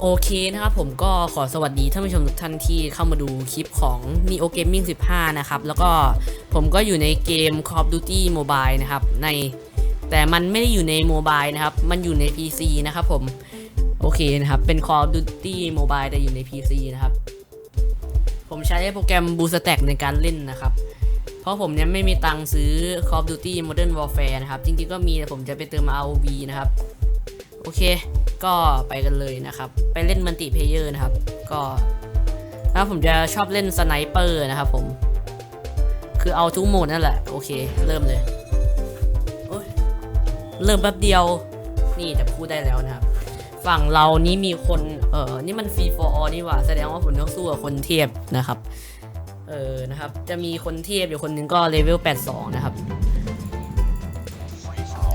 โอเคนะครับผมก็ขอสวัสดีท่านผู้ชมทุกท่านที่เข้ามาดูคลิปของ Neo Gaming 15 นะครับ แล้วก็ผมก็อยู่ในเกม Call of Duty Mobile นะครับ ในแต่มันไม่ได้อยู่ในโมบายนะครับ มันอยู่ใน PC นะครับผม โอเคนะครับ เป็น Call of Duty Mobile แต่อยู่ใน PC นะครับ ผมใช้โปรแกรม BooStack ในการเล่นนะครับ เพราะผมยังไม่มีตังค์ซื้อ Call of Duty Modern Warfare นะครับ จริงๆก็มีแต่ผมจะไปเติม ROV นะครับ โอเค ก็ไปกันเลยนะครับ ไปเล่นมัลติเพเยอร์นะครับ ก็แล้วผมจะชอบเล่นสไนเปอร์นะครับผม คือเอาทุกโหมดนั่นแหละ โอเค เริ่มเลยโอ้ยเริ่มแป๊บเดียว นี่จะพูดได้แล้วนะครับ ฝั่งเรานี้มีคน เออนี่มันฟรี for all นี่หว่า แสดงว่าผมต้องสู้กับคนเทียบนะครับ เออนะครับ จะมีคนเทียบอยู่คนนึงก็เลเวล82 นะครับ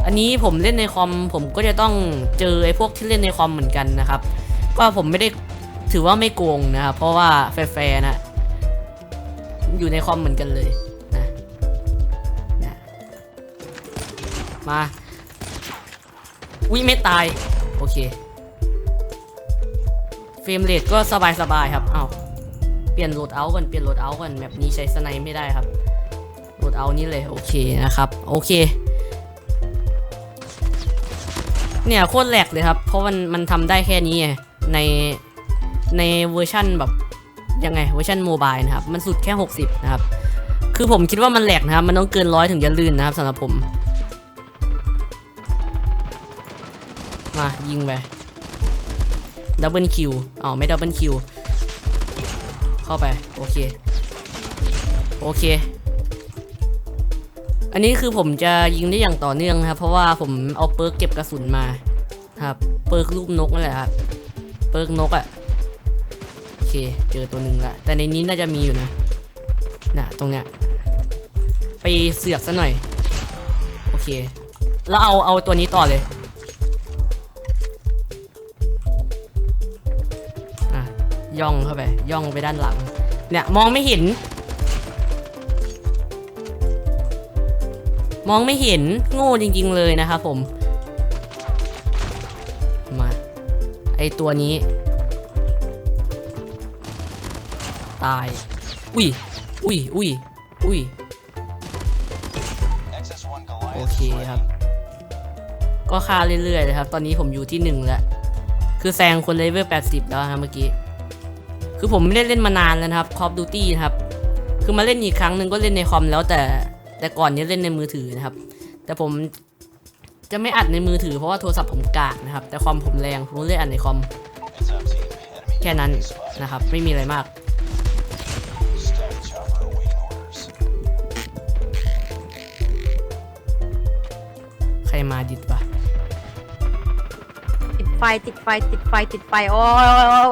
อันนี้ผมเล่นในคอมผมก็จะต้องเจอไอ้พวกที่เล่นในคอมเหมือนกันนะครับ ก็ผมไม่ได้ถือว่าไม่โกงนะครับเพราะว่าแฟร์นะ อยู่ในคอมเหมือนกันเลยนะนะมาวิไม่ตาย โอเคเฟรมเรทก็สบายๆครับเอาเปลี่ยนโหลดเอาก่อนเปลี่ยนโหลดเอาก่อนแบบนี้ใช้สไนไม่ได้ครับโหลดเอานี่เลยโอเคนะครับ โอเค เนี่ยโคตรแหลกเลยครับ เพราะมันมันทำได้แค่นี้ไงในในเวอร์ชั่นแบบยังไงเวอร์ชันโมบายนะครับ มันสุดแค่ 60 นะครับ คือผมคิดว่ามันแหลกนะครับ มันต้องเกินร้อยถึงจะลื่นนะครับสำหรับผม มายิงไปดับเบิลคิวอ๋อไม่ดับเบิลคิวเข้าไป โอเค โอเค อันนี้คือผมจะยิงได้อย่างต่อเนื่องครับ เพราะว่าผมเอาเปิร์กเก็บกระสุนมาครับเปิร์กรูปนกนั่นแหละครับเปิร์กนกอะ่ะโอเคเจอตัวหนึ่งละแต่ในนี้น่าจะมีอยู่นะน่ะตรงเนี้ยไปเสือกซะหน่อยโอเคแล้วเอาเอาตัวนี้ต่อเลยอะย่องเข้าไปย่องไปด้านหลังเนี่ยมองไม่เห็น มองไม่เห็นโง่จริง ๆ เลยนะครับผม มาไอตัวนี้ ตาย อุ้ย อุ้ย อุ้ย อุ้ย โอเคครับ ก็ค่าเรื่อยๆเลยครับ ตอนนี้ผมอยู่ที่หนึ่งแล้ว คือแซงคนเลเวล80 แล้วครับเมื่อกี้ คือผมไม่ได้เล่นมานานแล้วนะครับ Call of Duty นะครับ คือมาเล่นอีกครั้งหนึ่งก็เล่นในคอมแล้วแต่ แต่ก่อนนี้เล่นในมือถือนะครับ แต่ผมจะไม่อัดในมือถือเพราะว่าโทรศัพท์ผมกากนะครับ แต่คอมผมแรงผมเลยอัดในคอม แค่นั้นนะครับ ไม่มีอะไรมากใครมาดิดปะติดไฟติดไฟติดไฟติดไฟโอ้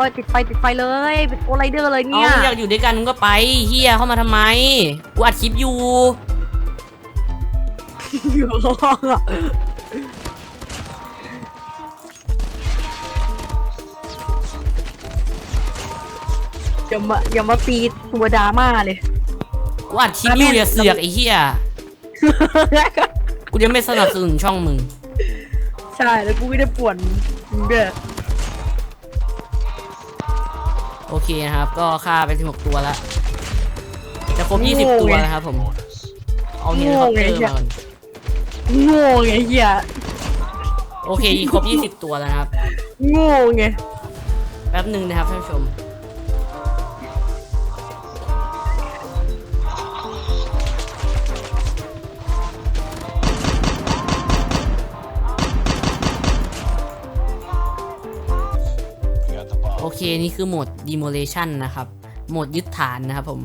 ยติดไฟติดไฟเลยเป็นโอไรเดอร์เลยเอาเนี่ย อยากอยู่ด้วยกันมึงก็ไปเฮียเข้ามาทำไมกูอัดคลิปอยู่ อยู่ห้องอะอย่ามาอย่ามาปีตัวดราม่าเลย กูอัดคลิปอยู่อย่าเสือกไอ้เฮียกูจะไม่สนับสนุนช่องมึง ใช่แล้วกูไม่ได้ป่วนมึงด้วยโอเคนะครับ ก็ฆ่าไป16ตัวแล้วจะครบ20 ตัวแล้วครับผม เอาเฮลิคอปเตอร์มาก่อน โง่ไงเหี้ยโอเคครบ20 ตัวแล้วนะครับ โง่ไงแป๊บหนึ่งนะครับท่านผู้ชม โอเค นี่คือโหมด demolition นะครับ โหมดยึดฐานนะครับผม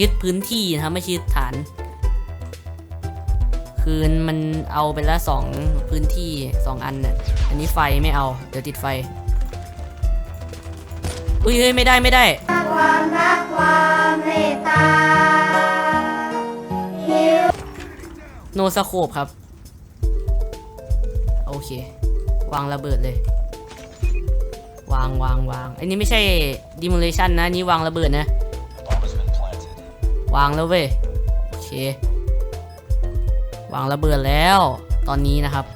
ยึดพื้นที่นะครับ ไม่ใช่ยึดฐาน คือมันเอาไปละสองพื้นที่สองอันเนี่ยอันนี้ไฟไม่เอา เดี๋ยวติดไฟอุ้ยเฮ้ยไม่ได้ไม่ได้ ความรักความเมตตาโนสโคปครับ โอเค วางระเบิดเลย วางวางวางอันนี้ไม่ใช่ demolition นะอันนี่วางระเบิดนะ วางแล้วเว้ย โอเค วางระเบิดแล้ว ตอนนี้นะครับ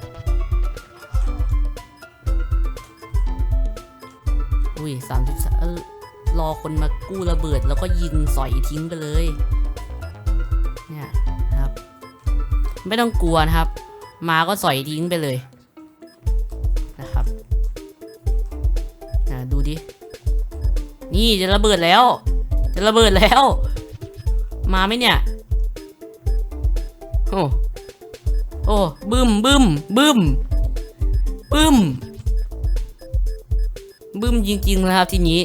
อุ้ยสามสิบรอคนมากู้ระเบิดแล้วก็ยิงสอยทิ้งไปเลย เนี่ยนะครับ ไม่ต้องกลัวนะครับ มาก็สอยทิ้งไปเลยนะครับดูดิ นี่จะระเบิดแล้ว จะระเบิดแล้ว มาไหมเนี่ย อ้บึ้มบึ้มบึ้มบึ้มบึ้มจริงๆนะครับทีนี้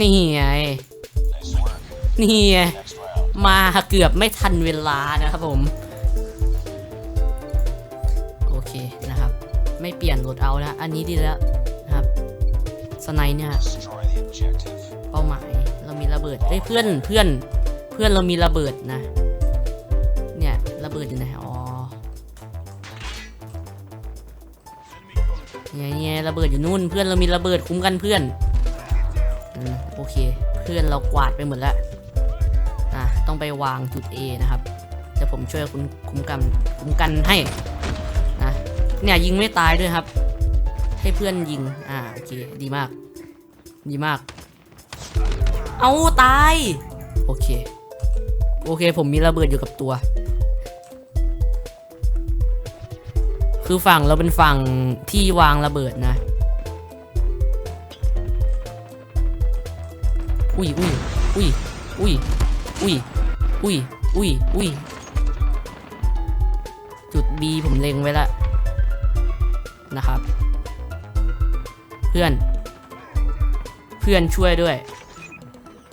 นี่ไงนี่ไงมาเกือบไม่ทันเวลานะครับผม โอเคนะครับ ไม่เปลี่ยนโหลดเอาแล้ว อันนี้ดีแล้วนะครับ สไนเนี่ย บิดเอ้ยเพื่อนเพื่อนเพื่อนเรามีระเบิดนะ เนี่ยระเบิดอยู่ไหนอ๋อเนี่ยเนี่ยระเบิดอยู่นู่นเพื่อนเรามีระเบิดคุ้มกันเพื่อนอืมโอเค เพื่อนเรากวาดไปหมดแล้วอะต้องไปวางจุด A นะครับเดี๋ยวผมช่วยคุณคุ้มกันคุ้มกันให้นะเนี่ยยิงไม่ตายด้วยครับ ให้เพื่อนยิงอ่าโอเคดีมาก ดีมาก เอาตาย โอเค โอเค ผมมีระเบิดอยู่กับตัว คือฝั่งเราเป็นฝั่งที่วางระเบิดนะ อุ้ยอุ้ยอุ้ยอุ้ยอุ้ยอุ้ยอุ้ยอุ้ยจุด B ผมเล็งไว้แล้วนะครับ เพื่อน เพื่อนช่วยด้วย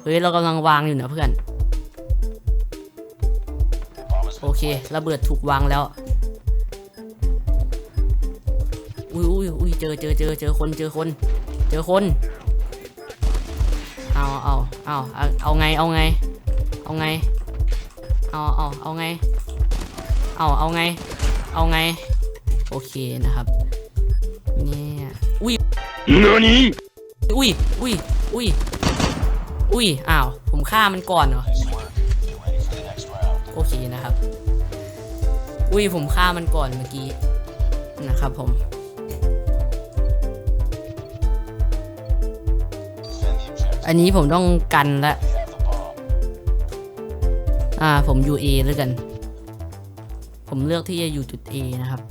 เฮ้ยเรากำลังวางอยู่นะเพื่อน Bomb has โอ been เคระเบิดถูกวางแล้ว อุ้ยอุ้ยอุ้ยเจอเจอเจอเจอคนเจอคน เจอคนเอาเอาเอาเอาเอาไงเอาไง เอาไง เอาเอาเอาไง เอาเอาไง เอาไง โอเคนะครับ เนี่ย อุ้ย何อุ้ยอุ้ยอุ้ย อุ้ย อ้าว ผมฆ่ามันก่อนเหรอ โอเคนะครับ อุ้ย ผมฆ่ามันก่อนเมื่อกี้ นะครับผมอันนี้ผมต้องกันละ อ่า ผมอยู่ A แล้วกัน ผมเลือกที่จะอยู่จุด A นะครับ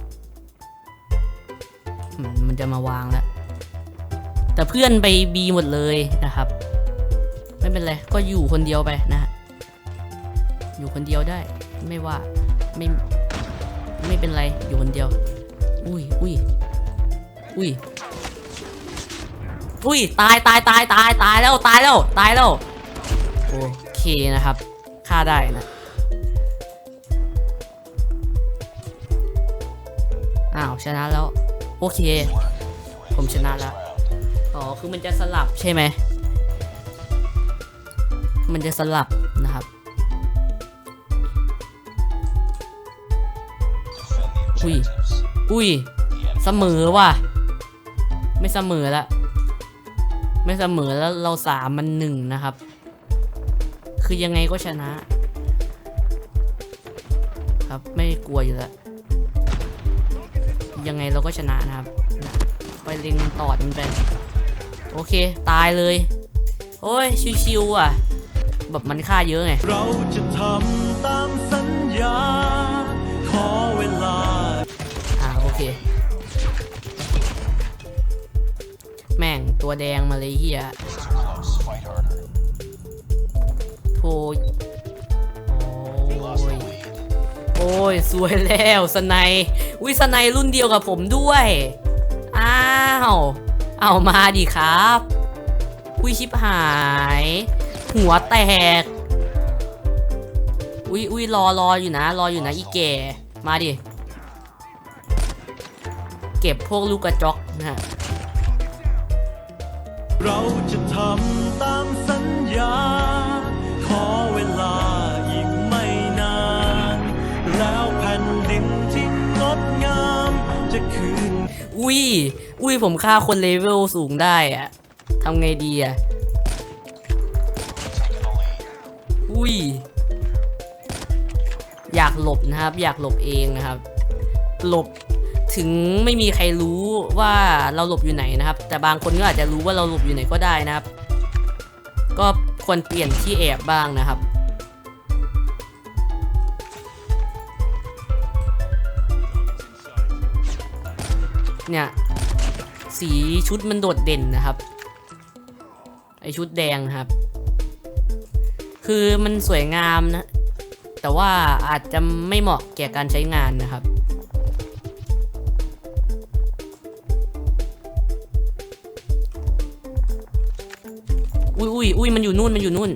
อืมมันจะมาวางแล้ว แต่เพื่อนไป B หมดเลยนะครับ ไม่เป็นไร ก็อยู่คนเดียวไปนะฮะอยู่คนเดียวได้ ไม่ว่า ไม่ ไม่เป็นไร อยู่คนเดียว อุ้ยอุ้ยอุ้ยอุ้ย ตายตายตายตายตายแล้ว ตายแล้ว ตายแล้ว โอเคนะครับ ฆ่าได้นะ อ้าว ชนะแล้ว โอเค ผมชนะแล้ว อ๋อ คือมันจะสลับใช่ไหม มันจะสลับนะครับ Defend the Ui. objectives. อุ้ยเสมอว่ะ ไม่เสมอละ ไม่เสมอแล้วเราสามมันหนึ่งนะครับ คือยังไงก็ชนะ ครับไม่กลัวอยู่แล้วยังไงเราก็ชนะนะครับ ไปเล็งตอดมันไป โอเค ตายเลย โอ้ย ชิวๆอะ แบบมันฆ่าเยอะไง เราจะทำตามสัญญา ขอเวลา อ่าโอเค แม่งตัวแดงมาเลยเฮีย Rings are close. Fight harder. โทร We โอ้ lost the ย lead. โอ้ย สวยแล้วสไนยวิสไนยรุ่นเดียวกับผมด้วย อ้าว เอามาดิครับอุ้ยชิบหาย หัวแตก อุ้ยอุ้ยรอรออยู่นะ รออยู่นะอีแก่มาดิ เก็บพวกลูกกระจอกนะฮะเราจะทำตามสัญญา ขอเวลาอีกไม่นาน แล้วแผ่นดินที่งดงามจะคืน อุ้ย อุ้ยผมฆ่าคนเลเวลสูงได้อะทำไงดีอะ อุ้ย อยากหลบนะครับ อยากหลบเองนะครับ หลบถึงไม่มีใครรู้ว่าเราหลบอยู่ไหนนะครับ แต่บางคนก็อาจจะรู้ว่าเราหลบอยู่ไหนก็ได้นะครับ ก็ควรเปลี่ยนที่แอบบ้างนะครับเนี่ย สีชุดมันโดดเด่นนะครับ ไอชุดแดงครับ คือมันสวยงามนะ แต่ว่าอาจจะไม่เหมาะแก่การใช้งานนะครับ อุ้ยอุ้ยอุ้ยมันอยู่นู่นมันอยู่นู่น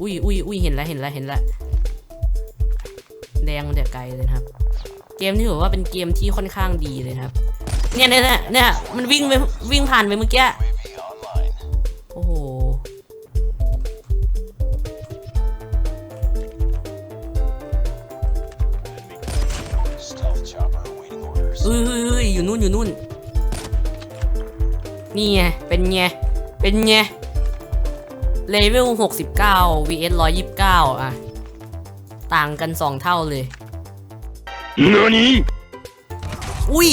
อุ้ยอุ้ยอุ้ยเห็นแล้วเห็นแล้วเห็นแล้วแดงมันแต่ไกลเลยครับ เกมที่ถือว่าเป็นเกมที่ค่อนข้างดีเลยครับ เนี่ยเนี่ยเนี่ยเนี่ยมันวิ่งไปวิ่งผ่านไปเมื่อกี้ อยู่นู่นอยู่นู่น นี่ไง เป็นไง เป็นไง เลเวล69 vs 129 อะ ต่างกัน 2 เท่าเลยอุ้ย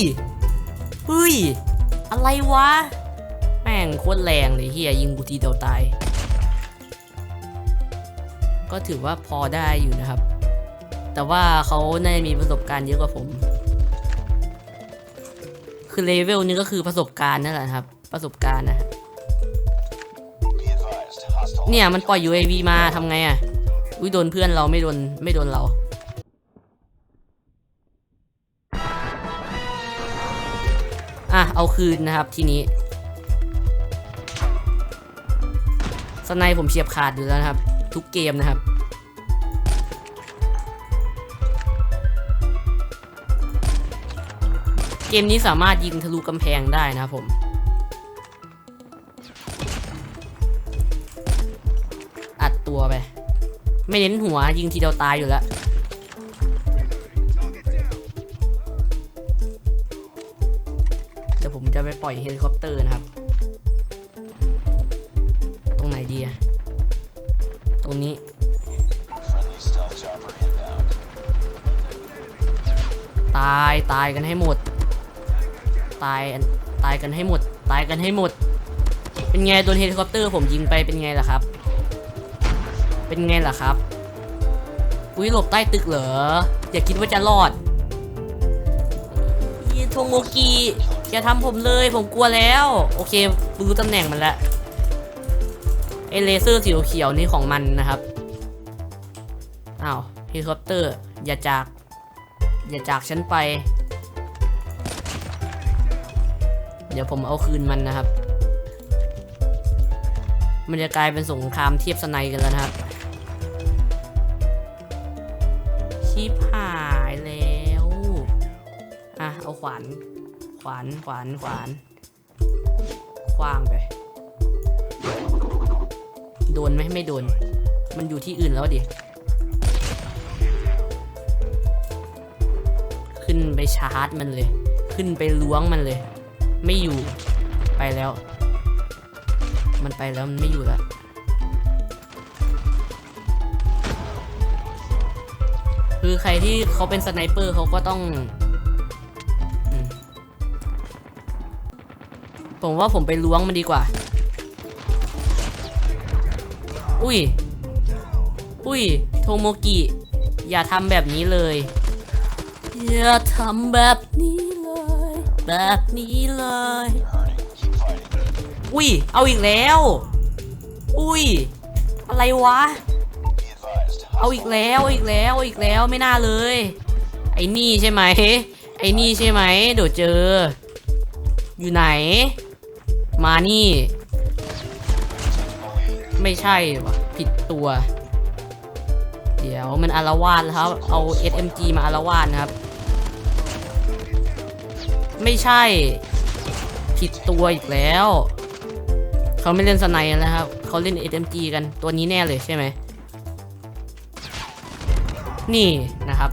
เฮ้ย อะไรวะ แม่งโคตรแรงเลยเฮียยิงกูทีเดียวตาย ก็ถือว่าพอได้อยู่นะครับ แต่ว่าเขาน่าจะมีประสบการณ์เยอะกว่าผม คือเลเวลนี้ก็คือประสบการณ์นั่นแหละครับ ประสบการณ์นะเนี่ยมันปล่อย UAV มาทำไงอะ อุ้ยโดนเพื่อนเราไม่โดนไม่โดนเราอะเอาคืนนะครับทีนี้สไนป์ผมเฉียบขาดอยู่แล้วนะครับ ทุกเกมนะครับ เกมนี้สามารถยิงทะลุกำแพงได้นะครับผมอัดตัวไป ไม่เน้นหัวยิงทีเดียวตายอยู่แล้วเดี๋ยวผมจะไปปล่อยเฮลิคอปเตอร์นะครับ ตรงไหนดีอะตรงนี้ตาย ตายกันให้หมด ตายตายกันให้หมด ตายกันให้หมด เป็นไงโดนเฮลิคอปเตอร์ผมยิงไปเป็นไงล่ะครับ เป็นไงล่ะครับอุ้ยหลบใต้ตึกเหรอ อย่าคิดว่าจะรอดยีโทโงกิอย่าทำผมเลยผมกลัวแล้ว โอเครู้ตำแหน่งมันแล้วไอเลเซอร์สีเขียวนี่ของมันนะครับอ้าวเฮลิคอปเตอร์ อย่าจาก อย่าจากฉันไป เดี๋ยวผมเอาคืนมันนะครับ มันจะกลายเป็นสงครามเทียบสไนกันแล้วนะครับชิบหายแล้วอะเอาขวานขวานขวานขวานคว้างไป โดนไหมไม่โดน มันอยู่ที่อื่นแล้วดิขึ้นไปชาร์จมันเลย ขึ้นไปล้วงมันเลย ไม่อยู่ ไปแล้ว มันไปแล้วมันไม่อยู่แล้วคือใครที่เขาเป็นสไนเปอร์เขาก็ต้อง ผมว่าผมไปล้วงมันดีกว่า อุ้ย อุ้ย โทโมกิ อย่าทำแบบนี้เลย อย่าทำแบบนี้ แบบนี้เลย Hurting. Keep fighting. อุ้ย เอาอีกแล้ว อุ้ย อะไรวะ Be advised, เอาอีกแล้วเอาอีกแล้วเอาอีกแล้วไม่น่าเลย ไอ้นี่ใช่ไหม ไอ้นี่ใช่ไหมเดี๋ยวเจอ อยู่ไหน มานี่ ไม่ใช่วะผิดตัว เดี๋ยวมันอารวาสแล้วครับ เอา SMG มาอารวาสนะครับ ไม่ใช่ ผิดตัวอีกแล้ว เขาไม่เล่นสไนด์แล้วครับ เขาเล่น SMG กันตัวนี้แน่เลยใช่ไหม นี่นะครับ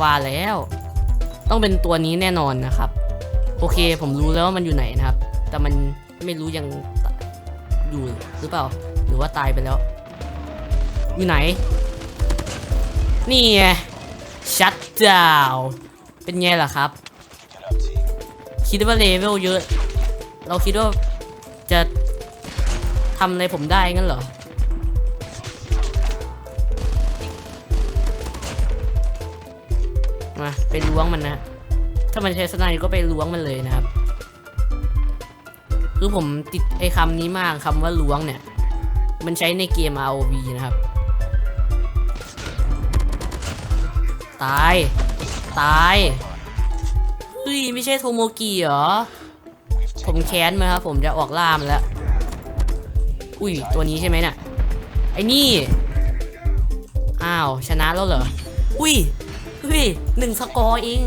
ว่าแล้ว ต้องเป็นตัวนี้แน่นอนนะครับ โอเคผมรู้แล้วว่ามันอยู่ไหนนะครับ แต่มันไม่รู้ยังอยู่หรือเปล่า หรือว่าตายไปแล้ว อยู่ไหน นี่ไงชัดดาวเป็นไงล่ะครับ คิดว่าเลเวลเยอะ เราคิดว่าจะทำอะไรผมได้งั้นเหรอ มาไปล้วงมันนะ ถ้ามันใช้สไนด์ก็ไปล้วงมันเลยนะครับ คือผมติดไอ้คำนี้มากคำว่าล้วงเนี่ย มันใช้ในเกม ROV นะครับ ตาย ตาย เฮ้ยไม่ใช่โทโมกิเหรอ ผมแค้นมาครับผมจะออกล่ามแล้ว อุ้ยตัวนี้ใช่ไหมเนี่ยไอ้นี่ อ้าวชนะแล้วเหรอ อุ้ยเฮ้ยหนึ่งสกอร์เอง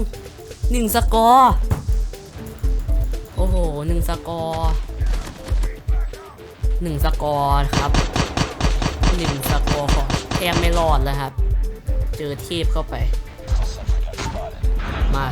หนึ่งสกอร์ โอ้โหหนึ่งสกอร์หนึ่งสกอร์ครับหนึ่งสกอร์ขอแทบไม่รอดแล้วครับ เจอเทพเข้าไป มา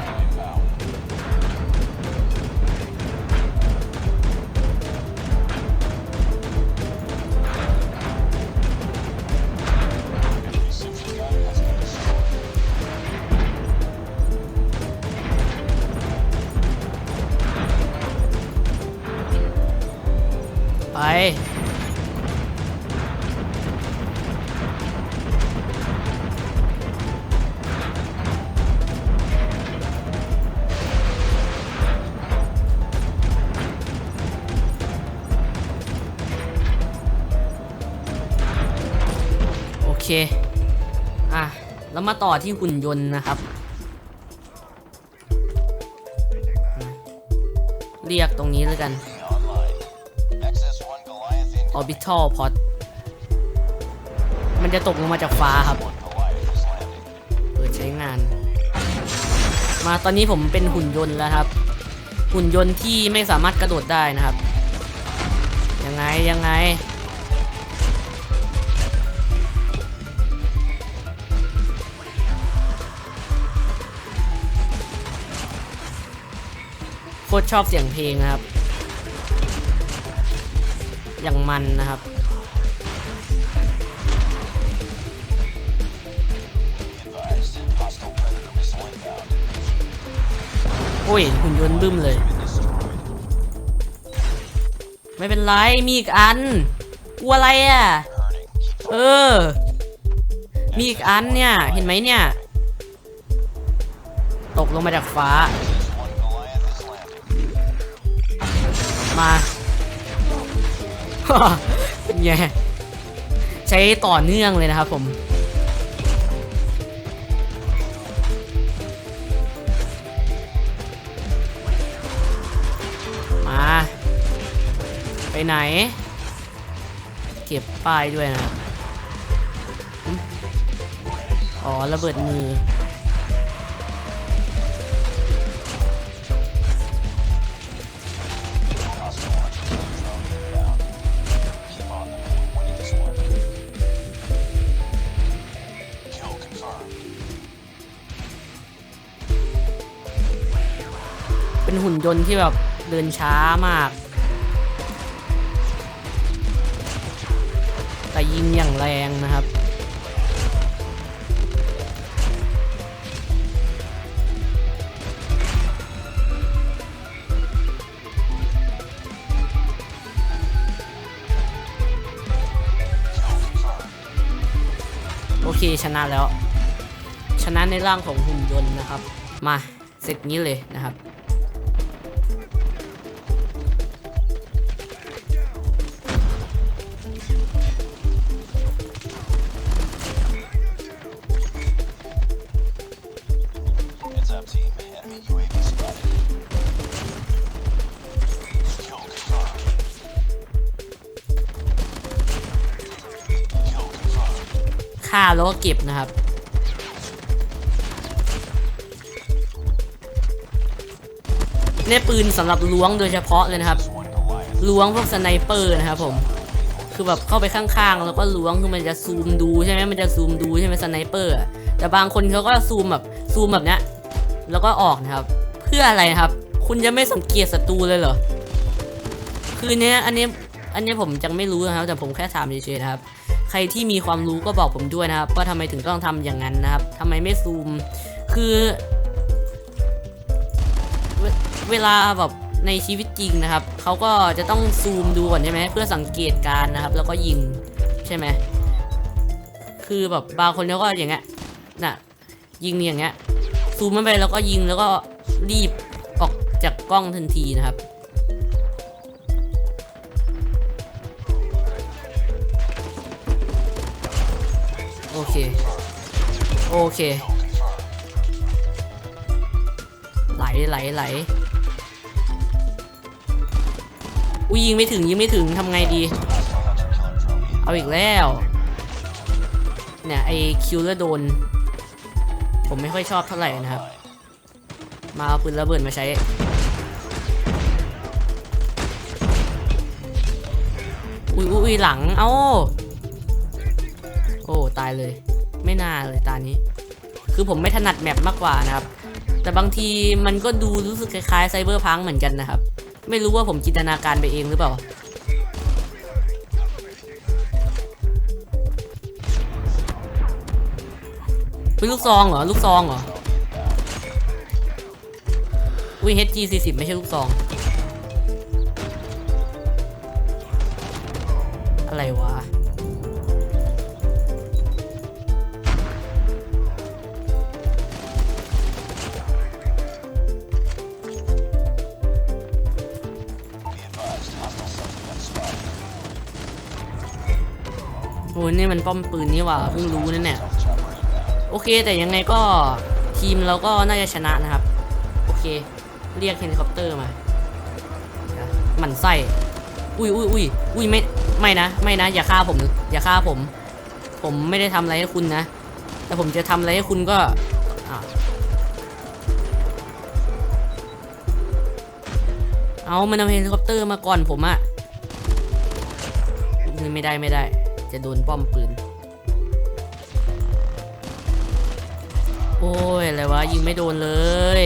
ต่อที่หุ่นยนต์นะครับ เรียกตรงนี้แล้วกัน orbital pod มันจะตกลงมาจากฟ้าครับ เปิดใช้งาน มาตอนนี้ผมเป็นหุ่นยนต์แล้วครับ หุ่นยนต์ที่ไม่สามารถกระโดดได้นะครับ ยังไงยังไง ตรชอบเสียงเพลงนะครับ อย่างมันนะครับ โอ้ยหุ่นยนต์บึ้มเลย ไม่เป็นไร มีอีกอันกลัวอะไรอะ เออ มีอีกอันเนี่ย เห็นไหมเนี่ย ตกลงมาจากฟ้า มาเป็นไงใช้ต่อเนื่องเลยนะครับผมมาไปไหน เก็บป้ายด้วยนะอ๋อระเบิดมือ เป็นหุ่นยนต์ที่แบบเดินช้ามาก แต่ยิงอย่างแรงนะครับ โอเคชนะแล้ว ชนะในร่างของหุ่นยนต์นะครับ มาเสร็จนี้เลยนะครับ ฆ่าแล้วก็เก็บนะครับ เนี่ยปืนสำหรับล้วงโดยเฉพาะเลยนะครับ ล้วงพวกสไนเปอร์นะครับผม คือแบบเข้าไปข้างๆ แล้วก็ล้วงคือมันจะซูมดูใช่ไหมมันจะซูมดูใช่ไหมสไนเปอร์ แต่บางคนเขาก็ซูมแบบซูมแบบเนี้ย แล้วก็ออกนะครับ เพื่ออะไรครับ คุณจะไม่สังเกตศัตรูเลยเหรอ คือเนี้ยอันนี้อันนี้ผมจังไม่รู้นะครับ แต่ผมแค่ถามเฉยๆนะครับ ใครที่มีความรู้ก็บอกผมด้วยนะครับว่าทำไมถึงต้องทำอย่างนั้นนะครับทำไมไม่ซูม คือเวเวลาแบบในชีวิตจริงนะครับเขาก็จะต้องซูมดูก่อนใช่ไหมเพื่อสังเกตการนะครับ แล้วก็ยิงใช่ไหมคือแบบบางคนเขาก็อย่างเงี้ยน่ะยิงอย่างเงี้ยซูมมันไปแล้วก็ยิงแล้วก็รีบออกจากกล้องทันทีนะครับ เคโอเค ไหลไหลไหลอุ้ยยิงไม่ถึงยิงไม่ถึงทำไงดี เอาอีกแล้ว เนี่ยไอคิวเลอร์โดน ผมไม่ค่อยชอบเท่าไหร่นะครับ มาเอาปืนระเบิดมาใช้อุ้ยอุ้ยหลัง เอ้า ตายเลย ไม่น่าเลยตานี้ คือผมไม่ถนัดแมปมากกว่านะครับ แต่บางทีมันก็ดูรู้สึกคล้ายๆไซเบอร์พังเหมือนกันนะครับ ไม่รู้ว่าผมจินตนาการไปเองหรือเปล่าเป็นลูกซองเหรอ ลูกซองเหรออุ้ย HG 40ไม่ใช่ลูกซอง อะไรวะ โอ้นี่มันป้อมปืนนี่ว่าเพิ่งรู้นั่นเนี่ยโอเค แต่ยังไงก็ทีมเราก็น่าจะชนะนะครับ โอเค เรียกเฮลิคอปเตอร์มาหมั่นไส้อุ้ยอุ้ยอุ้ยอุ้ยไม่ไม่นะ ไม่นะ อย่าฆ่าผม อย่าฆ่าผม ผมไม่ได้ทำอะไรให้คุณนะ แต่ผมจะทำอะไรให้คุณก็อะเอามันเอาเฮลิคอปเตอร์มาก่อนผมอะนี่ไม่ได้ไม่ได้ จะโดนป้อมปืน โอ้ย อะไรวะ ยิงไม่โดนเลย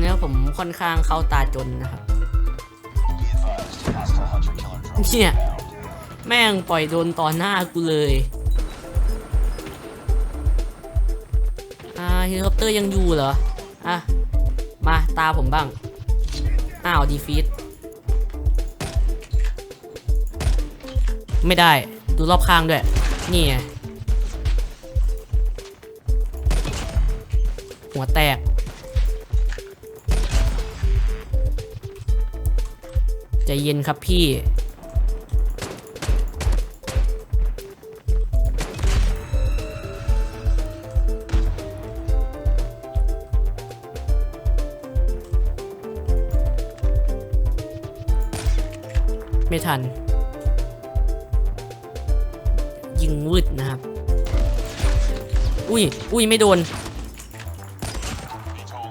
เนี่ยผมค่อนข้างเข้าตาจนนะครับ เนี่ย แม่งปล่อยโดนต่อหน้ากูเลยอ่าเฮลิคอปเตอร์ยังอยู่เหรอ อะ มาตาผมบ้าง อ้าวดีฟีดไม่ได้ดูรอบข้างด้วย นี่ไงหัวแตก ใจเย็นครับพี่ ไม่ทัน ยิงวืดนะครับ อุ้ย อุ้ย ไม่โดน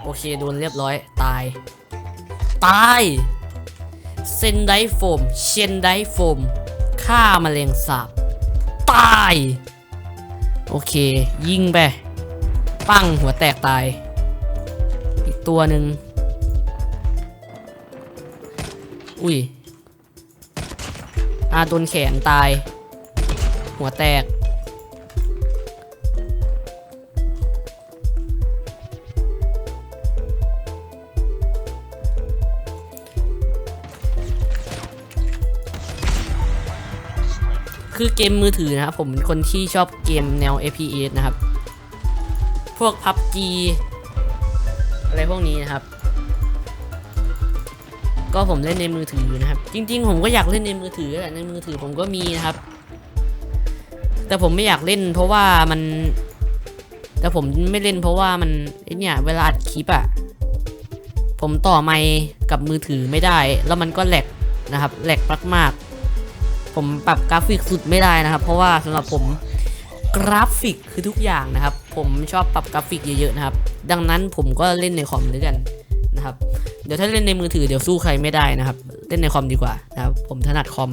โอเค โดนเรียบร้อย ตาย ตายเซนไดโฟม เชนไดโฟม ฆ่ามาแมลงสาบ ตาย โอเค ยิงไป ปั้งหัวแตกตาย อีกตัวหนึ่งอุ้ย อาโดนแขนตาย หัวแตก คือเกมมือถือนะครับผมเป็นคนที่ชอบเกมแนว FPS นะครับ พวก PUBG อะไรพวกนี้นะครับ ก็ผมเล่นในมือถือนะครับ จริง ๆ ผมก็อยากเล่นในมือถือแหละในมือถือผมก็มีนะครับ แต่ผมไม่อยากเล่น เพราะว่ามัน แต่ผมไม่เล่นเพราะว่ามันเนี่ยเวลาอัดคลิปอะผมต่อไมค์กับมือถือไม่ได้ แล้วมันก็แหลกนะครับแหลกมากๆ ผมปรับกราฟิกสุดไม่ได้นะครับ เพราะว่าสำหรับผมกราฟิกคือทุกอย่างนะครับ ผมชอบปรับกราฟิกเยอะๆนะครับ ดังนั้นผมก็เล่นในคอมด้วยกัน นะครับ เดี๋ยวถ้าเล่นในมือถือเดี๋ยวสู้ใครไม่ได้นะครับ เล่นในคอมดีกว่านะครับ ผมถนัดคอม